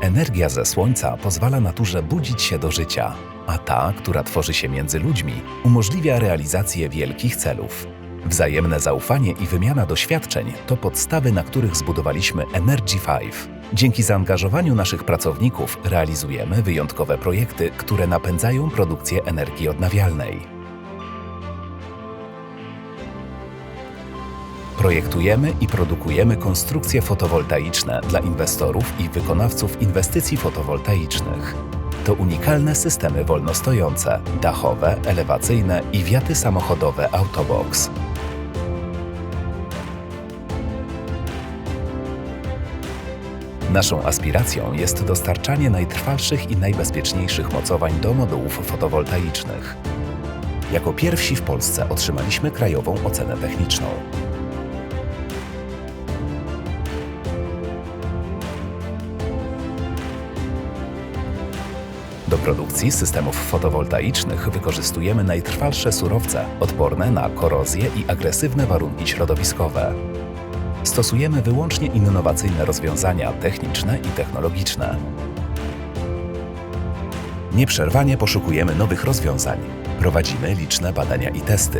Energia ze słońca pozwala naturze budzić się do życia, a ta, która tworzy się między ludźmi, umożliwia realizację wielkich celów. Wzajemne zaufanie i wymiana doświadczeń to podstawy, na których zbudowaliśmy Energy 5. Dzięki zaangażowaniu naszych pracowników realizujemy wyjątkowe projekty, które napędzają produkcję energii odnawialnej. Projektujemy i produkujemy konstrukcje fotowoltaiczne dla inwestorów i wykonawców inwestycji fotowoltaicznych. To unikalne systemy wolnostojące, dachowe, elewacyjne i wiaty samochodowe Autobox. Naszą aspiracją jest dostarczanie najtrwalszych i najbezpieczniejszych mocowań do modułów fotowoltaicznych. Jako pierwsi w Polsce otrzymaliśmy krajową ocenę techniczną. Do produkcji systemów fotowoltaicznych wykorzystujemy najtrwalsze surowce, odporne na korozję i agresywne warunki środowiskowe. Stosujemy wyłącznie innowacyjne rozwiązania techniczne i technologiczne. Nieprzerwanie poszukujemy nowych rozwiązań. Prowadzimy liczne badania i testy.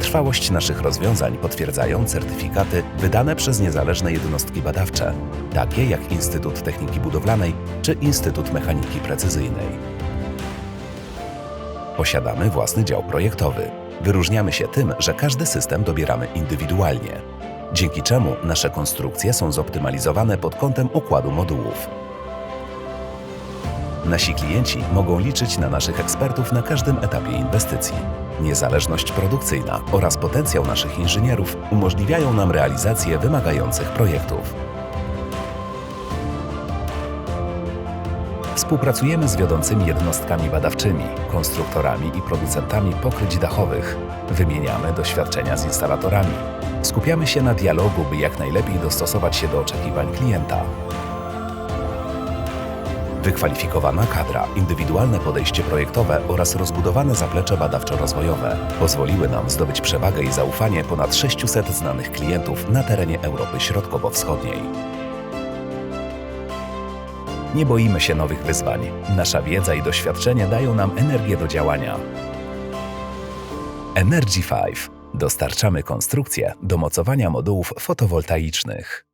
Trwałość naszych rozwiązań potwierdzają certyfikaty wydane przez niezależne jednostki badawcze, takie jak Instytut Techniki Budowlanej czy Instytut Mechaniki Precyzyjnej. Posiadamy własny dział projektowy. Wyróżniamy się tym, że każdy system dobieramy indywidualnie, dzięki czemu nasze konstrukcje są zoptymalizowane pod kątem układu modułów. Nasi klienci mogą liczyć na naszych ekspertów na każdym etapie inwestycji. Niezależność produkcyjna oraz potencjał naszych inżynierów umożliwiają nam realizację wymagających projektów. Współpracujemy z wiodącymi jednostkami badawczymi, konstruktorami i producentami pokryć dachowych. Wymieniamy doświadczenia z instalatorami. Skupiamy się na dialogu, by jak najlepiej dostosować się do oczekiwań klienta. Wykwalifikowana kadra, indywidualne podejście projektowe oraz rozbudowane zaplecze badawczo-rozwojowe pozwoliły nam zdobyć przewagę i zaufanie ponad 600 znanych klientów na terenie Europy Środkowo-Wschodniej. Nie boimy się nowych wyzwań. Nasza wiedza i doświadczenie dają nam energię do działania. Energy 5. Dostarczamy konstrukcje do mocowania modułów fotowoltaicznych.